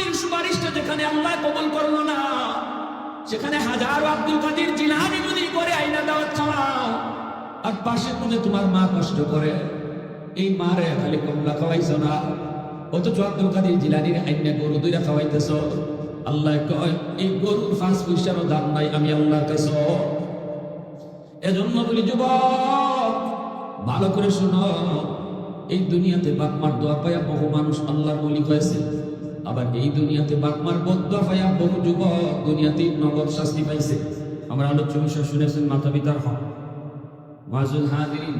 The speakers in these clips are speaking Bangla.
নবীর সুপারিশটা যেখানে আল্লাহ কবুল করল না, সেখানে হাজারো আব্দুল কাদের জিলানি যদি করে আইনা দাওয়াত খাওয়াও আর পাশে কোনে তোমার মা কষ্ট করে, এই মারে খালি কমলা খাওয়াইছো না। অথচ আব্দুল কাদের জিলানির আইনা গরু দুইটা খাওয়াইতেছ। আল্লাহ কয়, এই গরুর পাঁচ পয়সারও দাম নাই, আমি আল্লাহর কাছে। এজন্য বলি, যুবক, ভালো করে শোনো, এই দুনিয়াতে বাপমার দোয়া পায়া বহু মানুষ আল্লাহর বলি হয়েছে আবার এই দুনিয়াতে বাপমার বদয়া পায়া বহু যুবক দুনিয়াতে নগদ শাস্তি পাইছে। আমরা আলোচনা বিষয় শুনেছেন মাতা পিতার হক। মাজুল হাদিন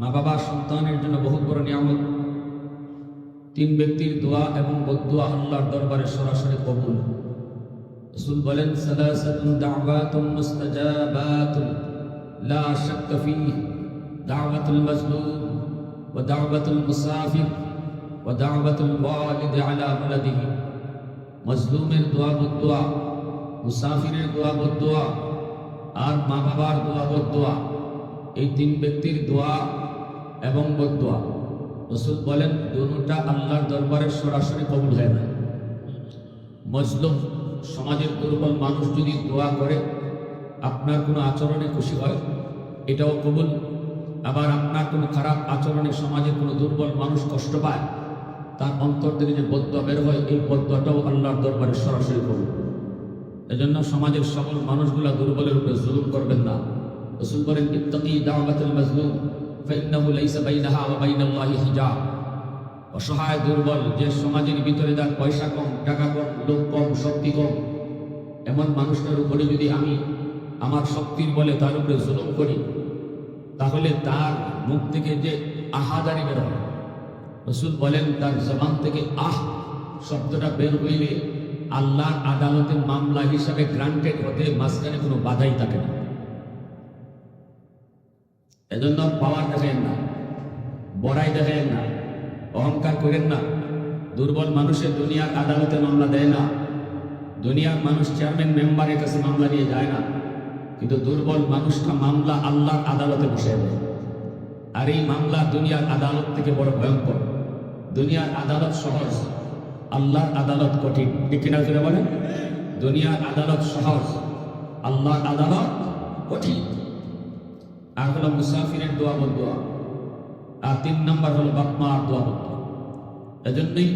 মা বাবা সন্তানের জন্য বহুত বড় নিয়ামত। তিন ব্যক্তির দোয়া এবং বদুয়া আল্লাহর দরবারে সরাসরি কবুল। রসুল বলেন, সালাসাতুন দাওয়াতুন মুস্তাজাবাতুন, লা শাক্ক ফীহ, দাওয়াতুল মাজলুম ওয়া দাওয়াতুল মুসাফির। দাওয়াতুল ওয়ালিদ আলা ওয়ালাদিহি মজলুমের দোয়া বদুয়া মুসাফিরের দোয়া বদুয়া আর মা বাবার দোয়া বদুয়া এই তিন ব্যক্তির দোয়া এবং বদুয়া রসুল বলেন, দুটা আল্লাহর দরবারে সরাসরি কবুল হয় না। মজলুম সমাজের দুর্বল মানুষ যদি দোয়া করে, আপনার কোনো আচরণে খুশি হয়, এটাও কবুল। আবার আপনার কোনো খারাপ আচরণে সমাজের কোনো দুর্বল মানুষ কষ্ট পায় তার অন্তর থেকে যে বদ্ধ বের হয়, এই বদ্ধটাও আল্লাহর দরবারে সরাসরি কবুল এজন্য সমাজের সকল মানুষগুলা দুর্বলের উপরে জুলুম করবেন না। রসুল বলেন, ইত্তাকি দাওয়াতুল মাজলুম, ফাইন্নাহু লাইসা বাইনাহা ওয়া বাইনাল্লাহি হিজাব। অসহায়, দুর্বল, যে সমাজের ভিতরে যার পয়সা কম, টাকা কম, লোক কম, শক্তি কম, এমন মানুষটার উপরে যদি আমি আমার শক্তির বলে তার উপরে জুলুম করি, তাহলে তার মুখ থেকে যে আহাদারি বের হয় রসুল বলেন, তার জবান থেকে আহ শব্দটা বের হইলে আল্লাহর আদালতে মামলা হিসাবে গ্রান্টেড হতে মাঝখানে কোনো বাধাই থাকে না। এজন্য পাওয়ার দেখেন না, বড়াই দেখেন না, অহংকার করেন না। দুর্বল মানুষের দুনিয়ার আদালতে মামলা দেয় না। দুনিয়ার মানুষ চেয়ারম্যান, মেম্বারের কাছে মামলা নিয়ে যায় না। কিন্তু দুর্বল মানুষটা মামলা আল্লাহর আদালতে বসে আর এই মামলা দুনিয়ার আদালত থেকে বড় ভয়ঙ্কর। দুনিয়ার আদালত সহজ। আল্লাহর আদালত কঠিন। ঠিক কিনা জুড়ে বলেন? দুনিয়ার আদালত সহজ। আল্লাহর আদালত কঠিন। আর হলো মুসাফিরের দোয়া বদুয়া আর তিন নম্বর হলো বাপমার দোয়া বদুয়া এজন্যই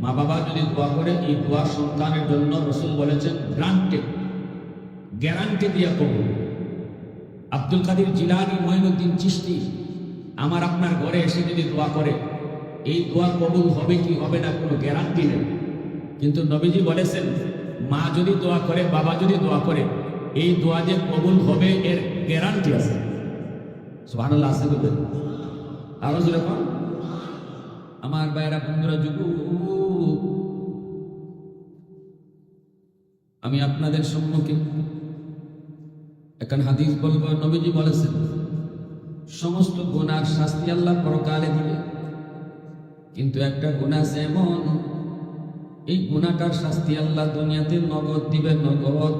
মা বাবা যদি দোয়া করে, এই দোয়া সন্তানের জন্য রসুল বলেছেন গ্রান্টেড। গ্যারান্টি দিয়া কবুল। আব্দুল কাদের জিলানি মঈনুদ্দিন চিস্তি আমার আপনার ঘরে এসে যদি দোয়া করে এই দোয়া কবুল হবে কি হবে না কোনো গ্যারান্টি নেই। কিন্তু নবীজি বলেছেন, মা যদি দোয়া করে, বাবা যদি দোয়া করে, এই দোয়া যে কবুল হবে এর গ্যারান্টি আছে। সুবহানাল্লাহ আছে বলবেন আরও যেরকম আমার বাইরা বন্ধুরা যুগ আমি আপনাদের সম্মুখে এখন হাদিস বলব। নবীজি বলেছেন, সমস্ত গুনার শাস্তি আল্লাহ পরকালে দিবে। কিন্তু একটা গুণা আছে এমন এই গুণাটার শাস্তি আল্লাহ দুনিয়াতে নগদ দিবে নগদ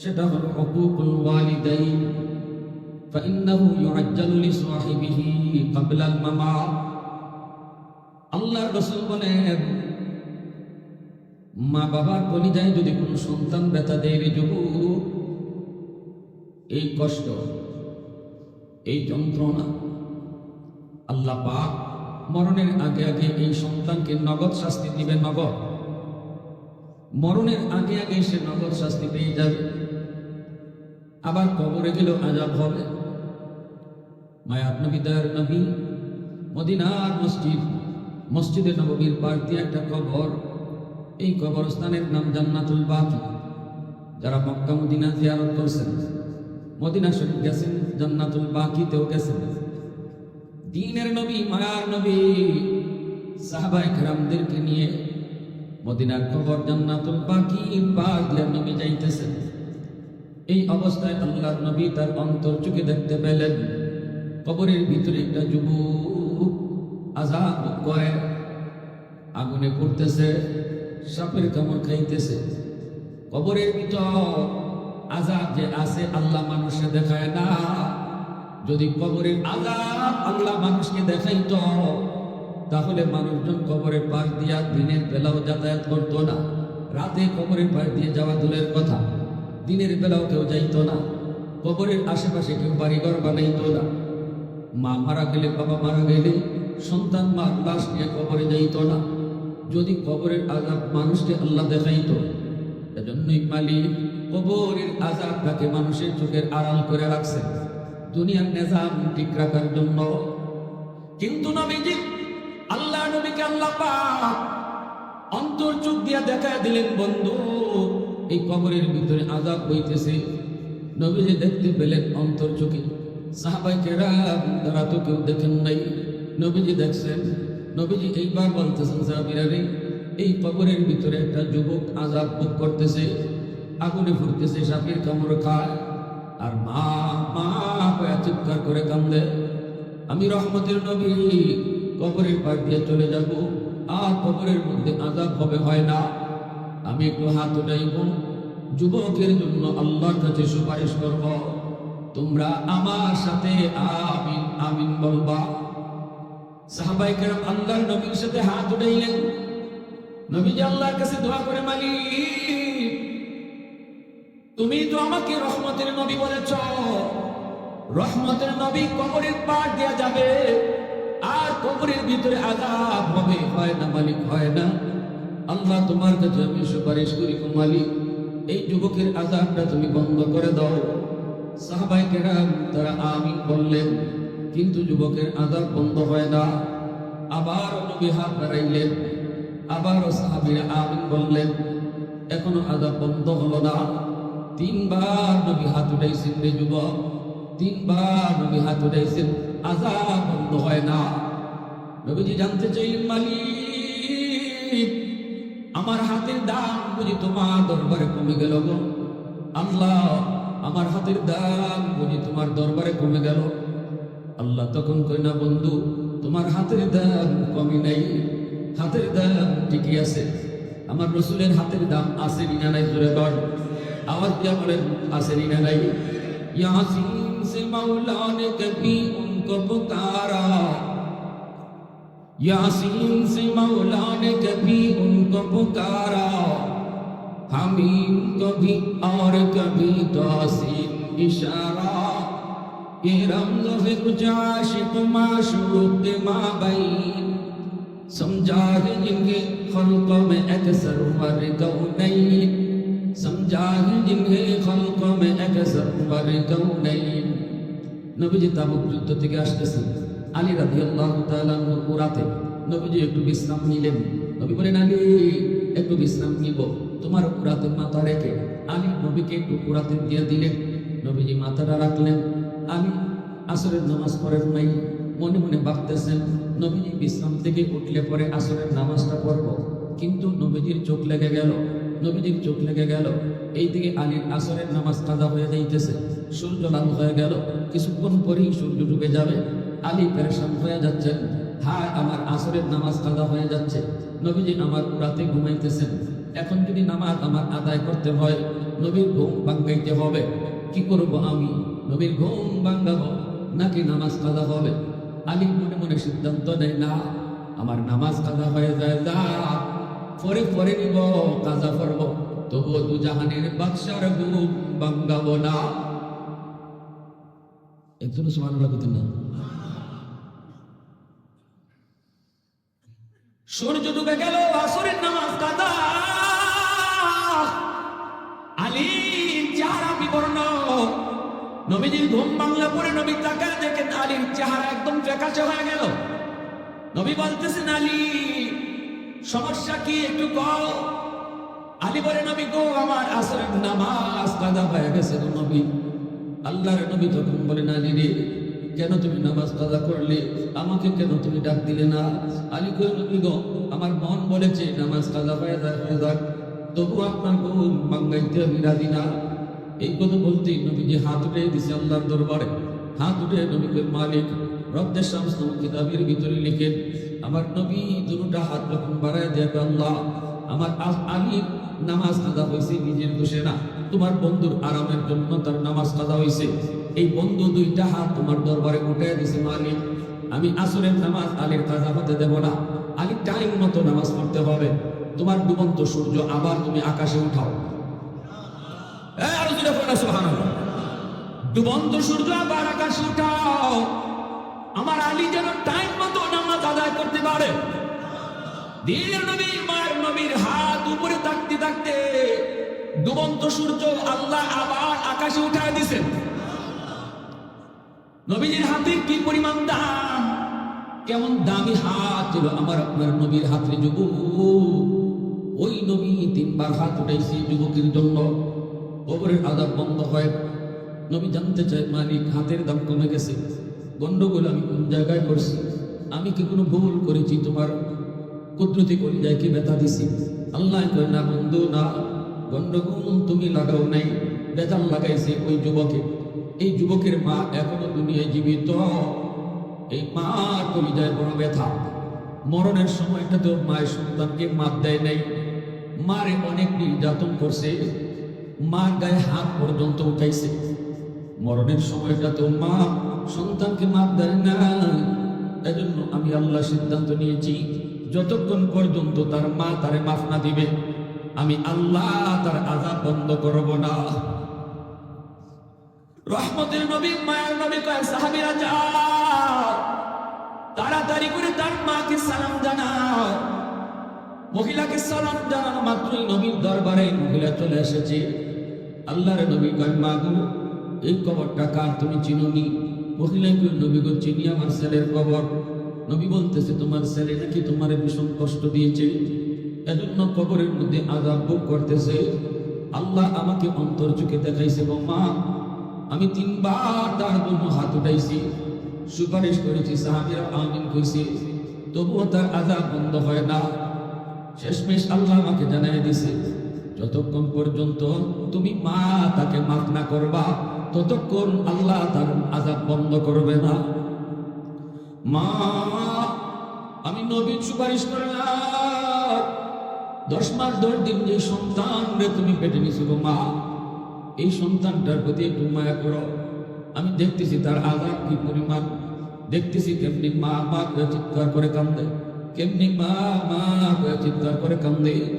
সেটা হলো হকুকুল ওয়ালিদাইন فإنه يعجل لصاحبه قبل الممات আল্লাহ রসুল বলেন মা বাবার কলিজায় যদি কোনো সন্তান ব্যথা দেয় রে যুবু এই কষ্ট এই যন্ত্রণা আল্লাহ পাক মরণের আগে আগে এই সন্তানকে নগদ শাস্তি দিবে নগদ। মরণের আগে আগে সে নগদ শাস্তি পেয়ে যাবে। আবার কবরে গেলেও আজাব হবে। মায়াত নবী দয়ার নবী, মদিনার মসজিদ, মসজিদে নববীর পাশ দিয়ে একটা কবর। এই কবরস্থানের নাম জান্নাতুল বাকি যারা মক্কা, মদিনা জিয়ারত করছেন, মদিনা শরীফ গেছেন, জান্নাতুল বাকিতেও গেছেন। দিনের নবী, মায়ার নবী সাহাবাই খেরামদেরকে নিয়ে মদিনার কবর জান্নাতুল বাকি পাক নবী যাইতেছেন। এই অবস্থায় আল্লাহর নবী তার অন্তর চোখে দেখতে পেলেন। কবরের ভিতরে একটা যুবক আজাদ করে, আগুনে পড়তেছে, সাপের কামড় খাইতেছে। কবরের ভিতর আজাদ যে আছে, আল্লাহ মানুষে দেখায় না। যদি কবরের আজাদ আল্লাহ মানুষকে দেখাইত, তাহলে মানুষজন কবরের পাশ দিয়া দিনের বেলাও যাতায়াত করতো না। রাতে কবরের পাশ দিয়ে যাওয়া দূরের কথা। দিনের বেলাও কেউ যাইতো না। কবরের আশেপাশে কেউ বাড়িঘর বানাইতো না। মা মারা গেলে, বাবা মারা গেলে সন্তান মার লাশ নিয়ে কবরে যাইত না। যদি কবরের আজাব মানুষকে আল্লাহ দেখাইতো, এজন্যই মালিক কবরের আজাবটাকে মানুষের চোখের আড়াল করে রাখছে। দুনিয়ার নিজাম ঠিক রাখার জন্য। কিন্তু নবীজি, আল্লাহ নবীকে আল্লাহ অন্তর চোখ দিয়া দেখা দিলেন, বন্ধু, এই কবরের ভিতরে আজাব হইতেছে। নবীজি দেখতে পেলেন অন্তর চোখে। সাহাবাই তারা তো কেউ দেখেন নাই। নবীজি দেখছেন। নবীজি এইবার বলতেছেন, সাহাবিরা রে, এই কবরের ভিতরে একটা যুবক আজাব ভোগ করতেছে। আগুনে ফুটতেছে, সাপের কামড় খায়। আর মা মা হয়ে চিৎকার করে কান্দে। আমি রহমতের নবী, কবরের পার দিয়ে চলে যাব। আর কবরের মধ্যে আজাব হবে, হয় না। আমি একটু হাত উঠাইব। যুবকের জন্য আল্লাহর কাছে সুপারিশ করব। তোমরা আমার সাথে আমিন আমিন বলবা। সাহাবাই কেরাম আল্লাহর নবীর সাথে হাত উঠাইলেন। নবীজি আল্লাহর কাছে দোয়া করে, মালিক, তুমি তো আমাকে রহমতের নবী বলেছ। রহমতের নবী কবরের পার দেয়া যাবে। আর কবরের ভিতরে আজাব হবে। হয় না মালিক, হয় না। আল্লাহ তোমার কাছে আমি সুপারিশ করি মালিক, এই যুবকের আজাবটা তুমি বন্ধ করে দাও। সাহাবাই কেরাম তারা আমিন বললেন, কিন্তু যুবকের আজাব বন্ধ হয় না। আবার নবী হাত বাড়াইলেন। আবারও সাহাবিরা আমিন বললেন, এখনও আজাব বন্ধ হলো না। তিনবার নবী হাত উঠাইছেন রে যুবক। তিনবার নবী হাত উঠাইছেন আজাদ বন্ধ হয় না। নবীজি জানতে চাই মালি আমার হাতের দাম বুঝি তোমার দরবারে কমে গেল গো। আল্লাহ, আমার হাতের দাম বুঝি তোমার দরবারে কমে গেল। আল্লাহ তখন কই না বন্ধু, তোমার হাতের দাম কমে নাই। হাতের দাম ঠিকই আছে। আমার রসুলের হাতের দাম আছে না নাই, জোরে কর আওয়াজ দিয়া আসেনি না নাই। ইয়াসিন से मौला ने कभी उनको पुकारा। यासीन से मौला ने कभी उनको पुकारा। हमीम कभी और कभी तोसीन इशारा। ये रमज है कुछ आशिक माशूक के माबैन। समझा है जिनके खल्कों में अक्सर मर गौ नहीं। समझा है जिन्हें खल्कों में अक्सर मर गौ नहीं। নবীজি তাবুক যুদ্ধ থেকে আসতেছেন। আলী রাধি আল্লাহ ওরাতে নবীজি একটু বিশ্রাম নিলেন। নবী বলেন, আলী, একটু বিশ্রাম নিব। তোমার উড়াতে মাথা রেখে আলী নবীকে একটু উড়াতে দিয়ে দিলেন। নবীজি মাথাটা রাখলেন। আলী আসরের নামাজ পড়েন নাই। মনে মনে ভাবতেছেন, নবীজি বিশ্রাম থেকে উঠলে পরে আসরের নামাজটা পড়ব। কিন্তু নবীজির চোখ লেগে গেল। নবীজির চোখ লেগে গেল। এইদিকে আলীর আসরের নামাজ কাদা হয়ে যাইতেছে। সূর্য লাল হয়ে গেল। কিছুক্ষণ পরেই সূর্য ডুবে যাবে। আলী পেরেশান হয়ে যাচ্ছেন। হায়, আমার আসরের নামাজ কাদা হয়ে যাচ্ছে। নবীজি আমার রাতে ঘুমাইতেছেন। এখন যদি নামাজ আমার আদায় করতে হয়, নবীর ঘুম ভাঙ্গাইতে হবে। কি করব আমি? নবীর ঘুম ভাঙ্গাবো নাকি নামাজ কাদা হবে? আলী মনে মনে সিদ্ধান্ত নেয়, না, আমার নামাজ কাদা হয়ে যায় যা পরে পরে নিব কাজা করব। তবুও দু জাহানের বাদশার ঘুম ভাঙ্গাবো না। একজন সমান লাগতেন না। সূর্য ডুবে গেল, আসরের নামাজ কাদা। আলী, চেহারা বিবর্ণ। নবীজির ঘুম বাংলা পরে নবী তাকায় দেখেন আলীর চেহারা একদম ফ্যাকাশে হয়ে গেল। নবী বলতেছেন, আলী, সমস্যা কি একটু কও? আলী বলে, নবী গো, আমার আসরের নামাজ কাদা হয়ে গেছে নবী। আল্লাহর নবী তখন বলেন আলী রে কেন তুমি নামাজ কাদা করলে? আমাকে কেন তুমি ডাক দিলে না? আলী গো, আমার মন বলেছে নামাজ কাদা হয়ে যাক হয়ে যাক। তবু আপনার ঘুম বাঙ্গাইতে আমি রাজি না। এই কথা বলতেই নবীজি হাত উঠে দিছে আল্লাহর দরবারে। হাত উঠে নবীকে মালিক রব্দের সমস্ত কিতাবের ভিতরে লিখেন, আমার নবী দুটা হাত যখন বাড়ায় দেবে আল্লাহ, আমার আ- আলী নামাজ কাদা হয়েছে নিজের দোষে না। তোমার বন্ধুর আরামের জন্য তার নামাজ কাদা হয়েছে এই বন্ধু দুইটা হাত তোমার দরবারে উঠে দিছে, মালিক। আমি আসরের নামাজ আলীর কাজা হতে দেব না। আলী টাইম মতো নামাজ পড়তে হবে। তোমার ডুবন্ত সূর্য আবার তুমি আকাশে উঠাও। ডুবন্ত সূর্য আবার আকাশে উঠাও। আমার আলী যেন টাইম মতো নামাজ আদায় করতে পারে। দিনের নবী, মায়ের নবীর হাত উপরে থাকতে থাকতে ডুবন্ত সূর্য আল্লাহ আবার আকাশে উঠায় দিছেন নবীজির হাতে কি পরিমাণ দাম? কেমন দামি হাত আমার, আপনার নবীর হাতে যুব ওই নবী তিনবার হাত উঠাইছে যুবকের জন্য। কবরের আদাব বন্ধ হয়। নবী জানতে চায়, মালিক, হাতের দাম কমে গেছে। গন্ডগোল আমি কোন জায়গায় করছি? আমি কি কোনো ভুল করেছি? তোমার কুদরতি করি যায় কি ব্যথা দিছি? আল্লাহ না বন্ধু, না। গন্ডগোল তুমি লাগাও নাই বেতাল লাগাইছে ওই যুবকে। এই যুবকের মা এখনও দুনিয়ায় জীবিত। এই মা কলিজায় বড় ব্যথা। মরণের সময়টা তো মায়ের সন্তানকে মাপ দেয় নাই। মারে অনেক নির্যাতন করছে। মার গায়ে হাত পর্যন্ত উঠাইছে। মরণের সময়টা তো মা সন্তানকে মাপ দেয় না এজন্য আমি আল্লাহ সিদ্ধান্ত নিয়েছি, যতক্ষণ পর্যন্ত তার মা তারে মাফ না দিবে আমি আল্লাহ তার আজাব বন্ধ করব না। রহমতের নবী, মায়ের নবী কয়, সাহাবীরা তাড়াতাড়ি করে তার মাকে সালাম জানাও মহিলাকে সালাম জানানো মাত্রই নবীর দরবারে মহিলা চলে এসেছে। আল্লাহর নবী কয়, মা গো, এই কবরটা কার? তুমি চিনোনি? মহিলা কই নবী গো, চিনি আমার ছেলের কবর। নবী বলতেছে, তোমার ছেলে নাকি তোমার ভীষণ কষ্ট দিয়েছে। এজন্য কবরের মধ্যে আজাব ভোগ করতেছে। আল্লাহ আমাকে অন্তর চোখে দেখাইছে গো মা আমি তিনবার তার জন্য হাত উঠাইছি। সুপারিশ করেছি, সাহাবিরা আমিন কইছি। তবুও তার আজাব বন্ধ হয় না। শেষমেশ আল্লাহ আমাকে জানাই দিছে, যতক্ষণ পর্যন্ত তুমি মা তাকে মাফ না করবা, ততক্ষণ আল্লাহ তার আজাব বন্ধ করবে না। মা, আমি নবীন সুপারিশ করলাম। দশ মাস দশ দিন যে সন্তান রে তুমি পেটে নিছো গো মা। এই সন্তানটার প্রতি একটু মায়া করো। আমি দেখতেছি তার আঘাত কি পরিমাণ। দেখতেছি কেমনি মা মা করে চিৎকার করে কান্দে। কেমনি মা মা করে চিৎকার করে কান্দে।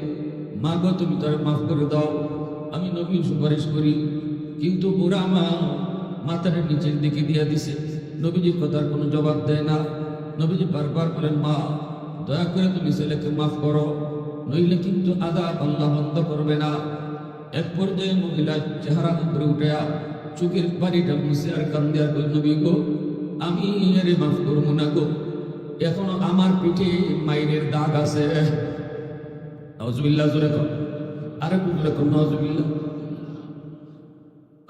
মা গো, তুমি তার মাফ করে দাও। আমি নবীন সুপারিশ করি। কিন্তু বুড়া মা মাথার নিচের দিকে দিয়া দিছে। নবীজির কথার কোনো জবাব দেয় না। নবীজি বারবার বলেন, মা, দয়া করে তুমি ছেলেকে মাফ করো। নইলে কিন্তু আদাব আল্লাহ বন্ধ করবে না। এক পর্যায়ে মহিলা চেহারা উপরে উঠে চোখের বাড়িটা মুছে আর কান্দে আর নবী গো, আমি এরে মাফ করব না গো। এখনও আমার পিঠে মাইরের দাগ আছে। নজবিল্লা জোরে আরে কুকুরে কর নজবিল্লা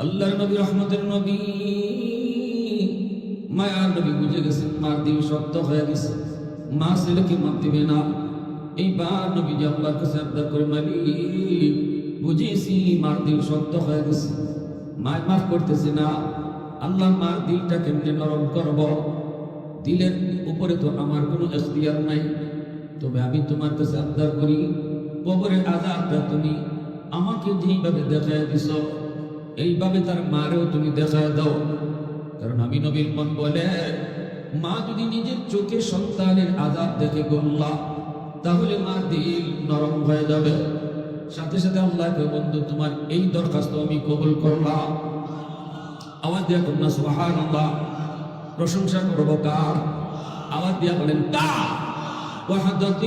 আল্লাহর নবী, রহমতের নবী, মায়ার নবী বুঝে গেছেন, মার দিন শক্ত হয়ে গেছে। মা ছেলেকে মাপ দিবে না। এইবার নবী আল্লাহর কাছে আবদার করে মালি বুঝেছি মার দিল শক্ত হয়ে গেছে। মায় মাফ করতেছে না আল্লাহ মার দিলটা কেমনে নরম করব? দিলের উপরে তো আমার কোনো এখতিয়ার নাই। তবে আমি তোমার কাছে আবদার করি কবরের আজাবটা তুমি আমাকে যেইভাবে দেখায় দিছ, এইভাবে তার মারেও তুমি দেখায় দাও। কারণ আমি নবীর মন বলে, মা যদি নিজের চোখে সন্তানের আজাব দেখে গোল্লা তাহলে মা দিল নরম হয়ে যাবে। সাথে সাথে আল্লাহ বন্ধু, তোমার এই দরখাস্ত আমি কবুল করলাম। আওয়াজ দিয়া কন্যা সুবাহান আল্লাহ প্রশংসা করব কার আওয়াজ দিয়া বলেন, তা। وحدت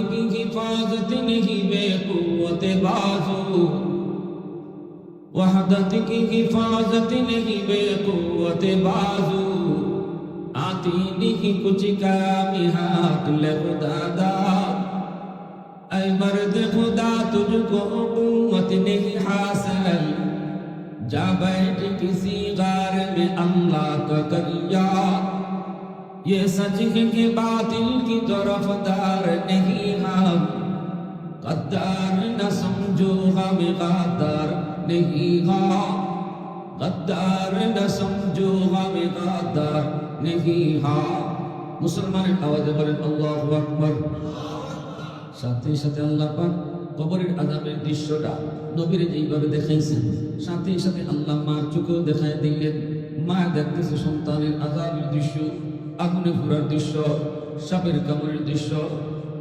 मर्द खुदा तुझको उम्मत नहीं हासिल जा बैठ किसी गार में अल्लाह का दरिया ये सच है कि बातिल की तरफदार नहीं हम गद्दार न समझो हम गद्दार नहीं हा गद्दार न समझो हम गद्दार नहीं हा মুসলমানের আওয়াজে বলেন আল্লাহ আকবর সাথে সাথে আল্লাহ পাক কবরের আজাবের দৃশ্যটা নবীরে যেইভাবে দেখাইছেন সাথে সাথে আল্লাহ মার চোখেও দেখায় দিলেন। মা দেখতেছে সন্তানের আজাবের দৃশ্য, আগুনে পুরার দৃশ্য, সাপের কামড়ের দৃশ্য।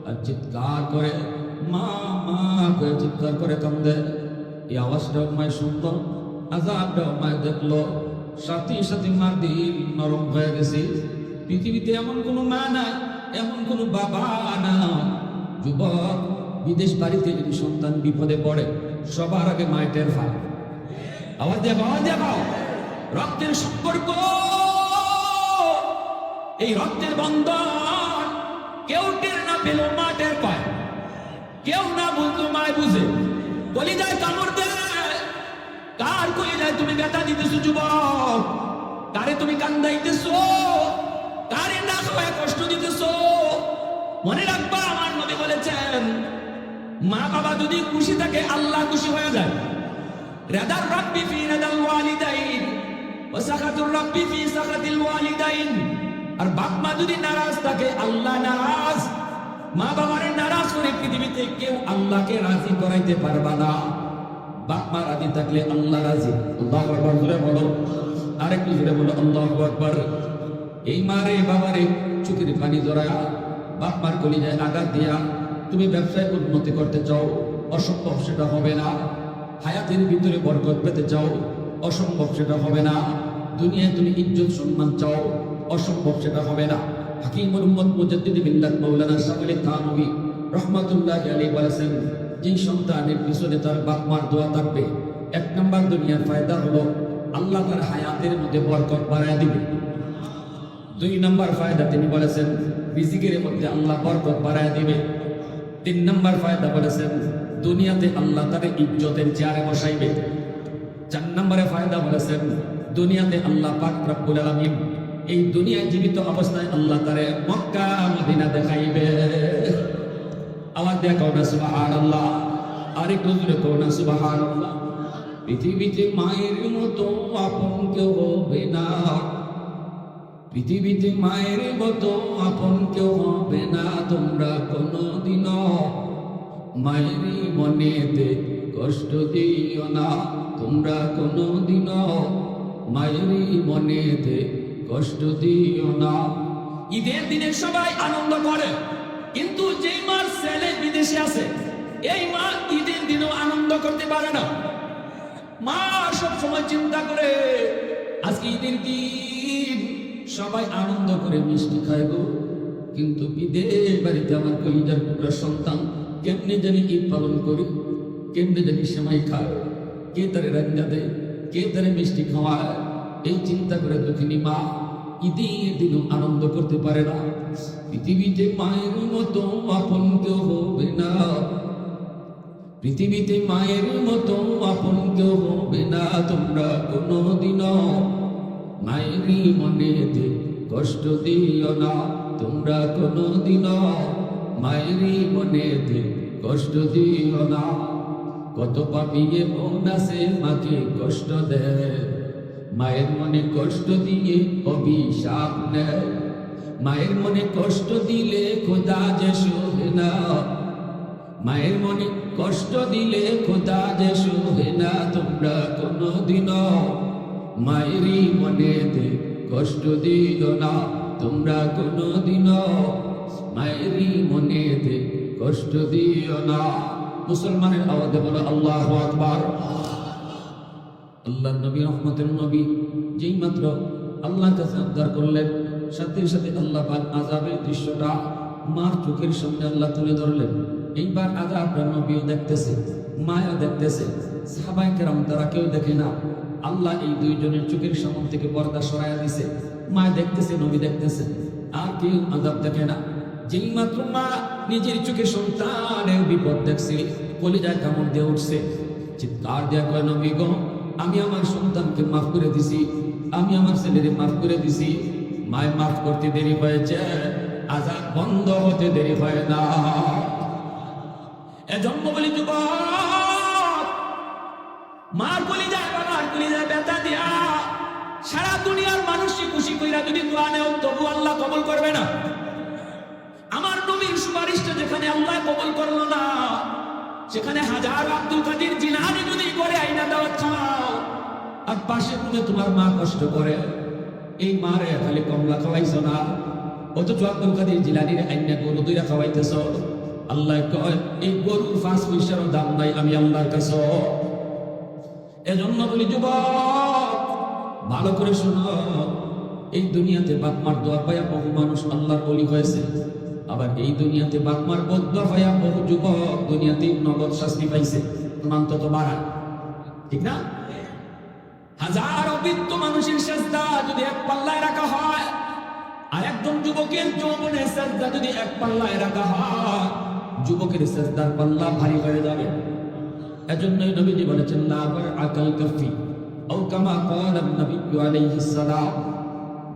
আর চিৎকার করে, মা মা করে চিৎকার করে কান্দে। এই আওয়াজটাও মায় শুনত আজাবটাও মায় দেখল। সাথে সাথে মা দিল নরম হয়ে গেছে। পৃথিবীতে এমন কোনো মা নাই, এমন কোনো বাবা না যুবক, বিদেশ বাড়িতে যদি সন্তান বিপদে পড়ে, সবার আগে মায়ের টের পায় আওয়াজ দেখাও আওয়াজ দেখাও। রক্তের সম্পর্ক। এই রক্তের বন্ধন কেউ টের না পেল মা টের পায়। কেউ না বলতো মায় বুঝে। বলি যায় কামড় দেয় কার কলি যায় তুমি ব্যথা দিতেছো, যুবক? কারে তুমি কান্দাইতেছো? কারে না কষ্ট দিতেছো? মনে রাখবা মা বাবা যদি খুশি থাকে, আল্লাহ খুশি হয়ে যায়। রেদার রব্বি ফি রেদাল ওয়ালিদাইন, ওয়া সাখাতুর রব্বি ফি সাখাতিল ওয়ালিদাইন। আর বাপ মা যদি নারাজ থাকে, আল্লাহ নারাজ। মা বাবারে নারাজ করে পৃথিবীতে কেউ আল্লাহকে রাজি করাইতে পারবা না। বাপ মা রাজি থাকলে আল্লাহ রাজি। আল্লাহ আকবার জুড়ে বলো। আরেকটু জুড়ে বলো, আল্লাহ আকবার। এই মারে বাবারে চোখের পানি জড়ায়া বাপ মার কলিজায় আঘাত দিয়া তুমি ব্যবসায় উন্নতি করতে চাও, অসম্ভব সেটা হবে না। হায়াতের ভিতরে বরকত পেতে চাও, অসম্ভব সেটা হবে না। দুনিয়ায় তুমি ইজ্জত, সম্মান চাও, অসম্ভব সেটা হবে না। হাকিম মোহাম্মদ মুজাদ্দিদ বিল্লাহ মাওলানা সাগলে থানবী রহমাতুল্লাহ আলী বলেছেন, যেই সন্তানের পিছনে তার বাপ মার দোয়া থাকবে, এক নম্বর দুনিয়ার ফায়দা হলো আল্লাহ তার হায়াতের মধ্যে বরকত বাড়ায় দিবে। দুই নম্বর ফায়দা তিনি বলেছেন, রিজিকের মধ্যে আল্লাহ বরকত বাড়ায় দিবে। তিন নম্বর ফায়দা বলেছেন, দুনিয়াতে আল্লাহ তার ইজ্জতের চেয়ারে বসাইবে। চার নম্বরে ফায়দা বলেছেন, দুনিয়াতে আল্লাহ পাক রব্বুল আলামিন এই দুনিয়ায় জীবিত অবস্থায় আল্লাহ তারে মক্কা, মদিনা দেখাইবে। আবার দেখাও না, সুবহানাল্লাহ। আরেকটু জোরে কও না, সুবহানাল্লাহ। পৃথিবীতে মায়ের মতো আপন কেউ হবে না। পৃথিবীতে মায়ের মতো আপন কেউ হবে না তোমরা কোনোদিনও। মায়েরই মনেতে কষ্ট দিও না তোমরা কোনোদিনও। মায়েরই মনেতে কষ্ট দিও না। ঈদের দিনে সবাই আনন্দ করে, কিন্তু যেই মার ছেলে বিদেশে আছে, এই মা ঈদের দিনেও আনন্দ করতে পারে না। মা সব সময় চিন্তা করে, আজকে ঈদের দিন সবাই আনন্দ করে মিষ্টি খায় গো। কিন্তু বিদেশ বাড়িতে আমার কলিজার টুকরা সন্তান কেমনে জানি ঈদ পালন করি, কেমনে জানি সেমাই খায়, কে তারে রান্না দেয়, কে তারে মিষ্টি খাওয়ায়, এই চিন্তা করে দুঃখিনী মা ঈদের দিনও আনন্দ করতে পারে না। পৃথিবীতে মায়ের মতো আপন কেউ হবে না। পৃথিবীতে মায়ের মতো আপন কেউ হবে না। তোমরা কোনোদিনও মায়েরই মনেতে কষ্ট দিও না, তোমরা কোনো কোনোদিনও মায়েরই মনেতে কষ্ট দিও না। কত পাপিয়ে মন আছে, মাকে কষ্ট দেয়। মায়ের মনে কষ্ট দিয়ে অভিশাপ নেয়। মায়ের মনে কষ্ট দিলে খোদা যে শোভে না। মায়ের মনে কষ্ট দিলে খোদা যে শোভে না, তোমরা কোনোদিনও মায়েরই মনেতে কষ্ট দিও না, তোমরা কোনোদিনও মায়েরই মনেতে কষ্ট দিও না। মুসলমানের আওয়াজে বলো, আল্লাহ আকবার। আল্লাহ নবী, রহমতের নবী, যেই মাত্র আল্লাহ কাছে উদ্ধার করলেন, সাথে সাথে আল্লাহ পাক আজাবের দৃশ্যটা মার চোখের সামনে আল্লাহ তুলে ধরলেন। এইবার আজাবটা নবীও দেখতেছে মায়া দেখতেছে সাহাবাই কেরাম তারা কেউ দেখে না। আল্লাহ এই দুইজনের চোখের সামন থেকে পর্দা সরাইয়া দিছে। মায় দেখতেছে, নবী দেখতেছে। আর কেউ আজাব দেখে না। যেই মাত্র মা নিজের চোখে সন্তানের বিপদ দেখছে, কলিজায় কামড় দিয়ে উঠছে। দেয়া কয়, নবী আমি আমার সন্তানকে মাফ করে দিছি। আমি আমার ছেলেরে মাফ করে দিছি। মায় মাফ করতে দেরি হয়েছে। আজাদ বন্ধ হতে দেরি হয় না। এজন্য বলি যুবক, মার বলি যায় সারা দুনিয়ার মানুষকে খুশি কইরা যদি দোয়া নেও, তবু আল্লাহ কবল করবে না। আমার নবীর সুপারিশটা যেখানে আল্লাহ কবল করল না, সেখানে হাজার আব্দুল কাদের জিলানি যদি করে আইনা দেওয়া চাও আর পাশে তুমি তোমার মা কষ্ট করে, এই মারে খালি কমলা খাওয়াইছ না। অথচ আব্দুল কাদের জিলানির আইনা গরু দুইরা খাওয়াইতেছ। আল্লাহ কয়, এই গরুর পাঁচ পয়সারও দাম নাই, আমি আল্লাহর কাছে। এজন্য বলি, যুবক, ভালো করে শোনো। এই দুনিয়াতে বাপমার দোয়া পাইয়া বহু মানুষ আল্লাহর বলি হয়েছে। আবার এই দুনিয়াতে বাপমার বদয়া পাইয়া বহু যুবক দুনিয়াতে নগদ শাস্তি পাইছে। অন্তত বাড়া ঠিক না? হাজার অবৃত্ত মানুষের সেজদা যদি এক পাল্লায় রাখা হয়, আর একজন যুবকের যৌবনের সেজদা যদি এক পাল্লায় রাখা হয়, যুবকের সেজদার পাল্লা ভারী হয়ে যাবে। এজন্যই নবীজি বলেছেন আকাল নবী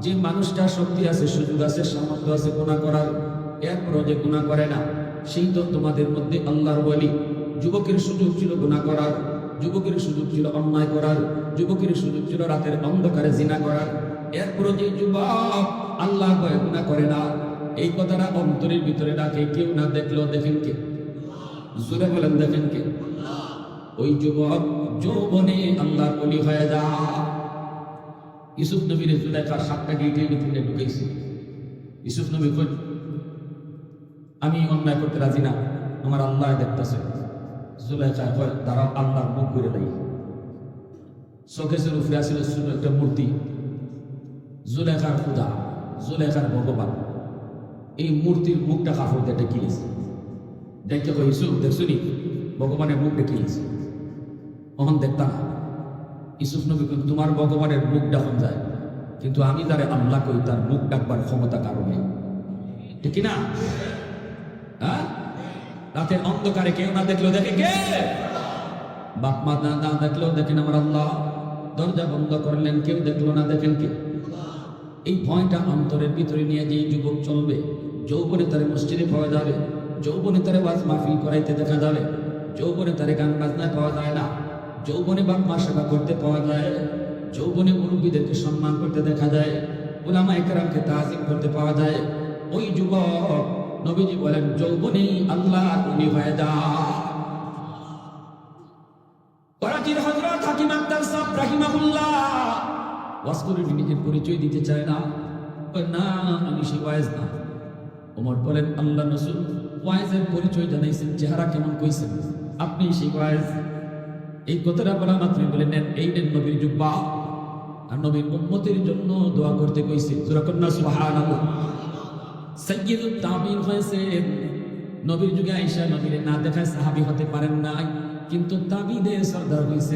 যে মানুষটার শক্তি আছে, সুযোগ আছে, সামর্থ্য আছে, গুনাহ করার, এরপরও যে গুনাহ করে না, সেই তো তোমাদের মধ্যে আল্লাহর বলি যুবকের সুযোগ ছিল গুনাহ করার, যুবকের সুযোগ ছিল অন্যায় করার, যুবকের সুযোগ ছিল রাতের অন্ধকারে জিনা করার। এরপরও যে যুবক আল্লাহ গুনাহ করে না, এই কথাটা অন্তরের ভিতরে রাখে, কেউ না দেখলেও দেখেন কে? জোরে বলেন, দেখেন কে? ওই যুবক যৌবনে আল্লাহর বলি হয়ে যা। ইসুফ নবীর জুলেখার সাতটা গেটের ভিতরে ঢুকেছি। ইসুফ নবী কই আমি অন্যায় করতে রাজি না, আমার আল্লাহ দেখতেছে। জুলেখা কয় তারা আল্লাহর মুখ করে দেয় শোকেশের উপরে আসলে একটা মূর্তি। জুলেখার খুদা জুলেখার ভগবান। এই মূর্তির মুখটা কাপড় দিয়ে ঢেকিয়েছে দেখতে কই ইসুফ দেখছুনি ভগবানের মুখ ঢেকিয়েছে তখন দেখতাম ইসুফ নবী তোমার ভগবানের মুখ ডাকন যায়। কিন্তু আমি তারে আল্লাহ কই তার মুখ ডাকবার ক্ষমতা কারণে ঠিক না হ্যাঁ? রাতের অন্ধকারে কেউ না দেখলেও দেখে কে? বাপ মা না না দেখলেও দেখেন আমার আল্লাহ। দরজা বন্ধ করলেন, কেউ দেখল না, দেখেন কে? এই ভয়টা অন্তরের ভিতরে নিয়ে যে যুবক চলবে, যৌবনে তারে মসজিদে পাওয়া যাবে, যৌবনে তারে ওয়াজ মাহফিল করাইতে দেখা যাবে, যৌবনে তারে গান বাজনা পাওয়া যায় না। যৌবনে বাপ মা সেবা করতে পাওয়া যায়, যৌবনে মুরব্বীদেরকে সম্মান করতে দেখা যায় ওলামা একরামকে তাজিম করতে পাওয়া যায়। ওই যুবক নবীজি বলেন, যৌবনেই আল্লাহ উনি হয়ে যা। পরিচয় দিতে চায় না। না, আমি সে ওয়াইজ না। ওমর বলেন, আল্লাহ রসুল, ওয়াইজের পরিচয় জানাইছেন, চেহারা কেমন কইছেন? আপনি সেই ওয়াইজ এই কথাটা বলা মাত্রই বলে নেন, এই নেন নবীর জুব্বা। আর নবীর উম্মতের জন্য দোয়া করতে কইছে সুরাকন্যা না সুবহানাল্লাহ সৈয়দুত তাবিন নবীর যুগে আইসা নবীর না দেখায় সাহাবি হতে পারেন নাই, কিন্তু তাবিদে সর্দার হয়েছে